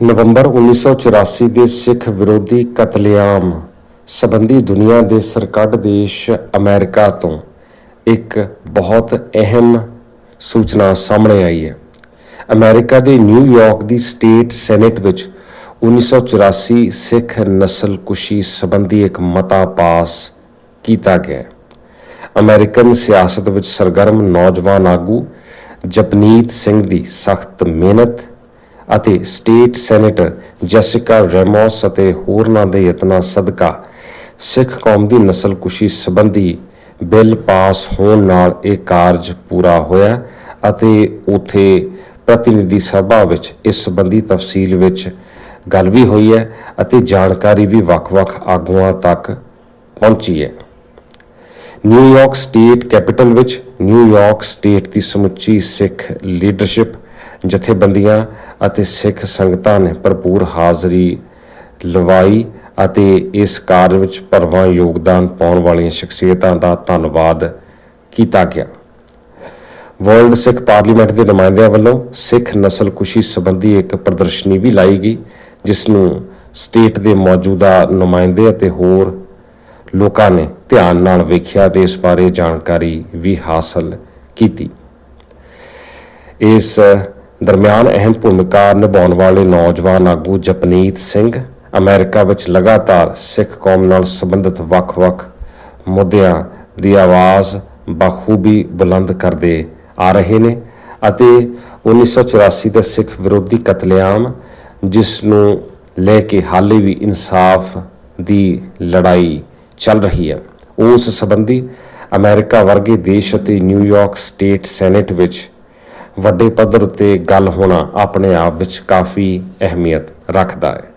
ਨਵੰਬਰ 1984 ਦੇ ਸਿੱਖ ਵਿਰੋਧੀ ਕਤਲੇਆਮ ਸੰਬੰਧੀ ਦੁਨੀਆ ਦੇ ਸਰਕੱਢ ਦੇਸ਼ ਅਮਰੀਕਾ ਤੋਂ ਇੱਕ ਬਹੁਤ ਅਹਿਮ ਸੂਚਨਾ ਸਾਹਮਣੇ ਆਈ ਹੈ ਅਮਰੀਕਾ ਦੇ ਨਿਊਯਾਰਕ ਦੀ ਸਟੇਟ ਸੈਨੇਟ ਵਿੱਚ 1984 ਸਿੱਖ ਨਸਲਕੁਸ਼ੀ ਸੰਬੰਧੀ ਇੱਕ ਮਤਾ ਪਾਸ ਕੀਤਾ ਗਿਆ ਹੈ। ਅਮਰੀਕਨ ਸਿਆਸਤ ਵਿੱਚ ਸਰਗਰਮ ਨੌਜਵਾਨ ਆਗੂ ਜਪਨੀਤ ਸਿੰਘ ਦੀ ਸਖਤ ਮਿਹਨਤ ਅਤੇ ਸਟੇਟ ਸੈਨੇਟਰ ਜੈਸਿਕਾ ਰੈਮੋਸ ਅਤੇ ਹੋਰਨਾਂ ਦੇ ਯਤਨਾਂ ਸਦਕਾ ਸਿੱਖ ਕੌਮ ਦੀ ਨਸਲਕੁਸ਼ੀ ਸੰਬੰਧੀ ਬਿੱਲ ਪਾਸ ਹੋਣ ਨਾਲ ਇਹ ਕਾਰਜ ਪੂਰਾ ਹੋਇਆ ਅਤੇ ਉਥੇ ਪ੍ਰਤੀਨਿਧੀ ਸਭਾ ਵਿੱਚ ਇਸ ਸੰਬੰਧੀ ਤਫਸੀਲ ਵਿੱਚ ਗੱਲ ਵੀ ਹੋਈ ਹੈ ਅਤੇ ਜਾਣਕਾਰੀ ਵੀ ਵੱਖ-ਵੱਖ ਆਗੂਆਂ ਤੱਕ ਪਹੁੰਚੀ ਹੈ। ਨਿਊਯਾਰਕ ਸਟੇਟ ਕੈਪੀਟਲ ਵਿੱਚ ਨਿਊਯਾਰਕ ਸਟੇਟ ਦੀ ਸਮੁੱਚੀ ਸਿੱਖ ਲੀਡਰਸ਼ਿਪ ਜਥੇਬੰਦੀਆਂ ਅਤੇ ਸਿੱਖ ਸੰਗਤਾਂ ਨੇ ਭਰਪੂਰ ਹਾਜ਼ਰੀ ਲਵਾਈ ਅਤੇ ਇਸ ਕਾਰਜ ਵਿੱਚ ਭਰਵਾਂ ਯੋਗਦਾਨ ਪਾਉਣ ਵਾਲੀਆਂ ਸ਼ਖਸੀਅਤਾਂ ਦਾ ਧੰਨਵਾਦ ਕੀਤਾ ਗਿਆ। ਵਰਲਡ ਸਿੱਖ ਪਾਰਲੀਮੈਂਟ ਦੇ ਨੁਮਾਇੰਦਿਆਂ ਵੱਲੋਂ ਸਿੱਖ ਨਸਲਕੁਸ਼ੀ ਸੰਬੰਧੀ ਇੱਕ ਪ੍ਰਦਰਸ਼ਨੀ ਵੀ ਲਾਈ ਗਈ, ਜਿਸ ਨੂੰ ਸਟੇਟ ਦੇ ਮੌਜੂਦਾ ਨੁਮਾਇੰਦੇ ਅਤੇ ਹੋਰ ਲੋਕਾਂ ਨੇ ਧਿਆਨ ਨਾਲ ਵੇਖਿਆ ਤੇ ਇਸ ਬਾਰੇ ਜਾਣਕਾਰੀ ਵੀ ਹਾਸਲ ਕੀਤੀ। ਇਸ ਦਰਮਿਆਨ ਅਹਿਮ ਭੂਮਿਕਾ ਨਿਭਾਉਣ ਵਾਲੇ ਨੌਜਵਾਨ ਆਗੂ ਜਪਨੀਤ ਸਿੰਘ ਅਮਰੀਕਾ ਵਿੱਚ ਲਗਾਤਾਰ ਸਿੱਖ ਕੌਮ ਨਾਲ ਸੰਬੰਧਿਤ ਵੱਖ-ਵੱਖ ਮੁੱਦਿਆਂ ਦੀ ਆਵਾਜ਼ ਬਖੂਬੀ ਬੁਲੰਦ ਕਰਦੇ ਆ ਰਹੇ ਨੇ ਅਤੇ 1984 ਦੇ ਸਿੱਖ ਵਿਰੋਧੀ ਕਤਲੇਆਮ, ਜਿਸ ਨੂੰ ਲੈ ਕੇ ਹਾਲੇ ਵੀ ਇਨਸਾਫ ਦੀ ਲੜਾਈ ਚੱਲ ਰਹੀ ਹੈ। ਉਸ ਸੰਬੰਧੀ ਅਮਰੀਕਾ ਵਰਗੇ ਦੇਸ਼ ਅਤੇ ਨਿਊਯਾਰਕ ਸਟੇਟ ਸੈਨੇਟ ਵਿੱਚ ਵੱਡੇ ਪੱਧਰ ਉੱਤੇ ਗੱਲ ਹੋਣਾ ਆਪਣੇ ਆਪ ਵਿੱਚ ਕਾਫੀ ਅਹਿਮੀਅਤ ਰੱਖਦਾ ਹੈ।